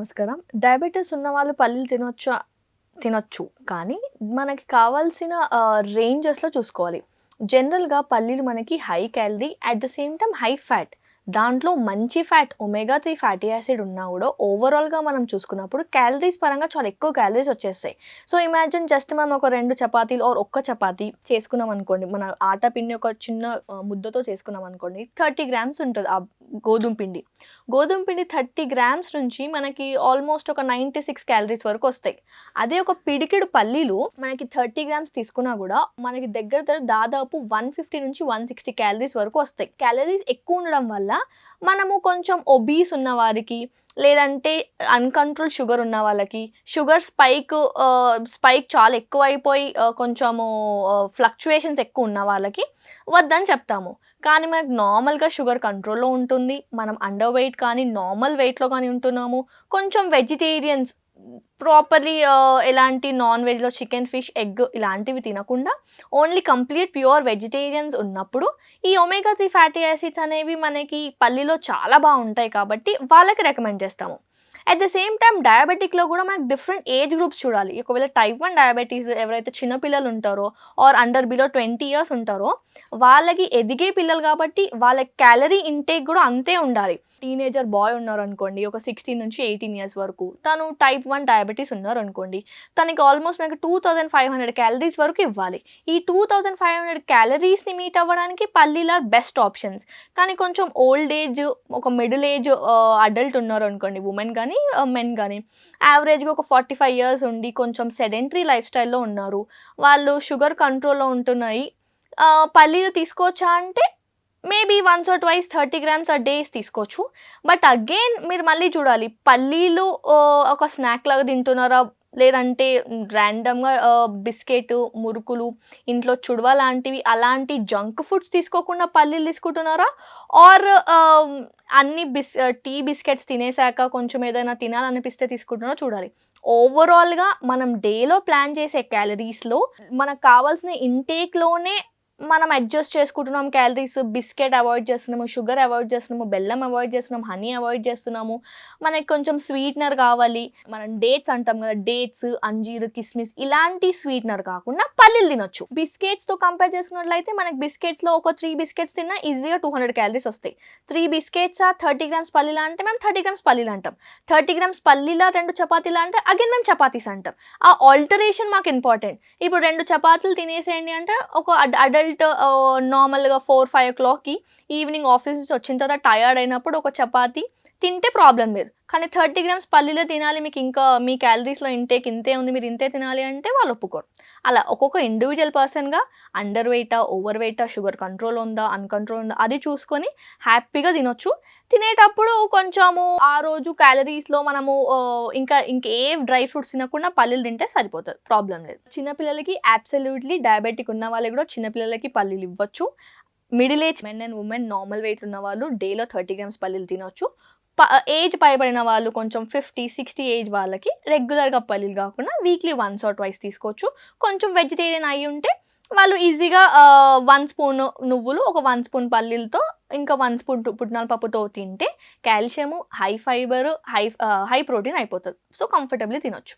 నమస్కారం. డయాబెటీస్ ఉన్న వాళ్ళు పల్లీలు తినొచ్చా? తినొచ్చు. కానీ మనకి కావాల్సిన రేంజెస్లో చూసుకోవాలి. జనరల్గా పల్లీలు మనకి high calorie at the same time high fat దాంట్లో మంచి fat omega three fatty acid ఉన్నా కూడా ఓవరాల్గా మనం చూసుకున్నప్పుడు క్యాలరీస్ పరంగా చాలా ఎక్కువ క్యాలరీస్ వచ్చేస్తాయి. సో ఇమాజిన్ జస్ట్ మనం ఒక రెండు చపాతీలు ఆర్ ఒక్క చపాతీ చేసుకున్నాం అనుకోండి మన ఆట పిండి ఒక చిన్న ముద్దతో చేసుకున్నాం అనుకోండి థర్టీ గ్రామ్స్ ఉంటుంది ఆ గోధుమ పిండి. గోధుమ పిండి థర్టీ గ్రామ్స్ నుంచి మనకి ఆల్మోస్ట్ ఒక నైంటీ సిక్స్ క్యాలరీస్ వరకు వస్తాయి. అదే ఒక పిడికిడు పల్లీలు మనకి థర్టీ గ్రామ్స్ తీసుకున్నా కూడా మనకి దగ్గర దగ్గర దాదాపు వన్ ఫిఫ్టీ నుంచి వన్ సిక్స్టీ క్యాలరీస్ వరకు వస్తాయి. క్యాలరీస్ ఎక్కువ ఉండడం వల్ల మనము కొంచెం ఒబీస్ ఉన్న వారికి లేదంటే అన్కంట్రోల్ షుగర్ ఉన్న వాళ్ళకి షుగర్ స్పైక్ స్పైక్ చాలా ఎక్కువ అయిపోయి కొంచెము ఫ్లక్చుయేషన్స్ ఎక్కువ ఉన్న వాళ్ళకి వద్దని చెప్తాము. కానీ మనకు నార్మల్గా షుగర్ కంట్రోల్లో ఉంటుంది. మనం అండర్ వెయిట్ కానీ నార్మల్ వెయిట్లో కానీ ఉంటున్నాము. కొంచెం వెజిటేరియన్స్ ప్రాపర్లీ uh, ఎలాంటి నాన్ వెజ్లో చికెన్ ఫిష్ ఎగ్ ఇలాంటివి తినకుండా ఓన్లీ కంప్లీట్ ప్యూర్ వెజిటేరియన్స్ ఉన్నప్పుడు ఈ ఒమేగా త్రీ ఫ్యాటీ యాసిడ్స్ అనేవి మనకి పల్లిలో చాలా బాగుంటాయి కాబట్టి వాళ్ళకి రికమెండ్ చేస్తాము. అట్ ద సేమ్ టైం డయాబెటిక్లో కూడా మనకు డిఫరెంట్ ఏజ్ గ్రూప్స్ చూడాలి. ఒకవేళ టైప్ వన్ డయాబెటీస్ ఎవరైతే చిన్న పిల్లలు ఉంటారో or under below twenty years ఉంటారో వాళ్ళకి ఎదిగే పిల్లలు కాబట్టి వాళ్ళ క్యాలరీ ఇంటేక్ కూడా అంతే ఉండాలి. టీనేజర్ బాయ్ ఉన్నారు అనుకోండి ఒక సిక్స్టీన్ నుంచి ఎయిటీన్ ఇయర్స్ వరకు. తను టైప్ వన్ డయాబెటీస్ ఉన్నారు అనుకోండి తనకి ఆల్మోస్ట్ మనకి two thousand five hundred calories వరకు ఇవ్వాలి. ఈ టూ థౌజండ్ ఫైవ్ హండ్రెడ్ క్యాలరీస్ని మీట్ అవ్వడానికి పల్లీలు ఆర్ బెస్ట్ ఆప్షన్స్ కానీ కొంచెం ఓల్డ్ ఏజ్ ఒక మిడిల్ ఏజ్ అడల్ట్ ఉన్నారు అనుకోండి ఉమెన్ కానీ మెన్ కానీ యావరేజ్గా ఒక ఫార్టీ ఫైవ్ ఇయర్స్ ఉండి కొంచెం సెడెంటరీ లైఫ్ స్టైల్లో ఉన్నారు. వాళ్ళు షుగర్ కంట్రోల్లో ఉంటున్నాయి. పల్లీలు తీసుకోవచ్చా అంటే maybe once or twice thirty grams ఆ డేస్ తీసుకోవచ్చు. బట్ అగైన్ మీరు మళ్ళీ చూడాలి. పల్లీలు ఒక స్నాక్ లాగా తింటున్నారా? లేదంటే ర్యాండమ్గా బిస్కెట్ మురుకులు ఇంట్లో చుడవ లాంటివి అలాంటి జంక్ ఫుడ్స్ తీసుకోకుండా పల్లీలు తీసుకుంటున్నారా? ఆర్ అన్ని బిస్ టీ బిస్కెట్స్ తినేసాక కొంచెం ఏదైనా తినాలనిపిస్తే తీసుకుంటున్నారో చూడాలి. ఓవరాల్గా మనం డేలో ప్లాన్ చేసే క్యాలరీస్లో మనకు కావాల్సిన ఇంటేక్లోనే మనం అడ్జస్ట్ చేసుకుంటున్నాం క్యాలరీస్ బిస్కెట్ అవాయిడ్ చేస్తున్నాము షుగర్ అవాయిడ్ చేస్తున్నాము బెల్లం అవాయిడ్ చేస్తున్నాము హనీ అవాయిడ్ చేస్తున్నాము. మనకి కొంచెం స్వీట్నర్ కావాలి. మనం డేట్స్ అంటాం కదా డేట్స్ అంజీరు కిస్మిస్ ఇలాంటి స్వీట్నర్ కాకుండా పల్లీలు తినొచ్చు. బిస్కెట్స్తో కంపేర్ చేసుకున్నట్లయితే మనకి బిస్కెట్స్లో ఒక త్రీ బిస్కెట్స్ తిన్నా ఈజీగా టూ హండ్రెడ్ క్యాలరీస్ వస్తాయి. త్రీ బిస్కెట్స్ థర్టీ గ్రామ్స్ పల్లీలా అంటే మేము థర్టీ గ్రామ్స్ పల్లీలు అంటాం. థర్టీ గ్రామ్స్ పల్లీలా రెండు చపాతీలా అంటే అగైన్ మేము చపాతీస్ అంటాం. ఆ ఆల్టరేషన్ మాకు ఇంపార్టెంట్ ఇప్పుడు రెండు చపాతీలు తినేసేయండి అంటే ఒక అడల్ట్ నార్మల్గా ఫోర్ ఫైవ్ ఓ క్లాక్కి ఈవినింగ్ ఆఫీస్ నుంచి వచ్చిన తర్వాత టయర్డ్ అయినప్పుడు ఒక చపాతీ తింటే ప్రాబ్లం లేదు. కానీ థర్టీ గ్రామ్స్ పల్లీలో తినాలి మీకు ఇంకా మీ క్యాలరీస్లో ఇంటేక్ ఇంతే ఉంది మీరు ఇంతే తినాలి అంటే వాళ్ళు ఒప్పుకోరు. అలా ఒక్కొక్క ఇండివిజువల్ పర్సన్గా అండర్ వెయిటా ఓవర్ వెయిటా షుగర్ కంట్రోల్ ఉందా అన్కంట్రోల్ ఉందా అది చూసుకొని హ్యాపీగా తినొచ్చు. తినేటప్పుడు కొంచెము ఆ రోజు క్యాలరీస్లో మనము ఇంకా ఇంకా ఇంకే డ్రై ఫ్రూట్స్ తినకుండా పల్లీలు తింటే సరిపోతుంది ప్రాబ్లం లేదు. చిన్నపిల్లలకి అబ్సల్యూట్లీ డయాబెటిక్ ఉన్న వాళ్ళకి కూడా చిన్నపిల్లలకి పల్లీలు ఇవ్వచ్చు. Middle age men and women normal weight ఉన్న వాళ్ళు డేలో థర్టీ గ్రామ్స్ పల్లీలు తినొచ్చు. ఏజ్ పైబడిన వాళ్ళు కొంచెం ఫిఫ్టీ సిక్స్టీ ఏజ్ వాళ్ళకి రెగ్యులర్గా పల్లీలు కాకుండా వీక్లీ వన్స్ ఆర్ ట్వైస్ తీసుకోవచ్చు. కొంచెం వెజిటేరియన్ అయి ఉంటే వాళ్ళు ఈజీగా వన్ స్పూన్ నువ్వులు ఒక వన్ స్పూన్ పల్లీలతో ఇంకా వన్ స్పూన్ పుట్నాల పప్పుతో తింటే calcium high fibre high high protein అయిపోతుంది. సో కంఫర్టబుల్లీ తినొచ్చు.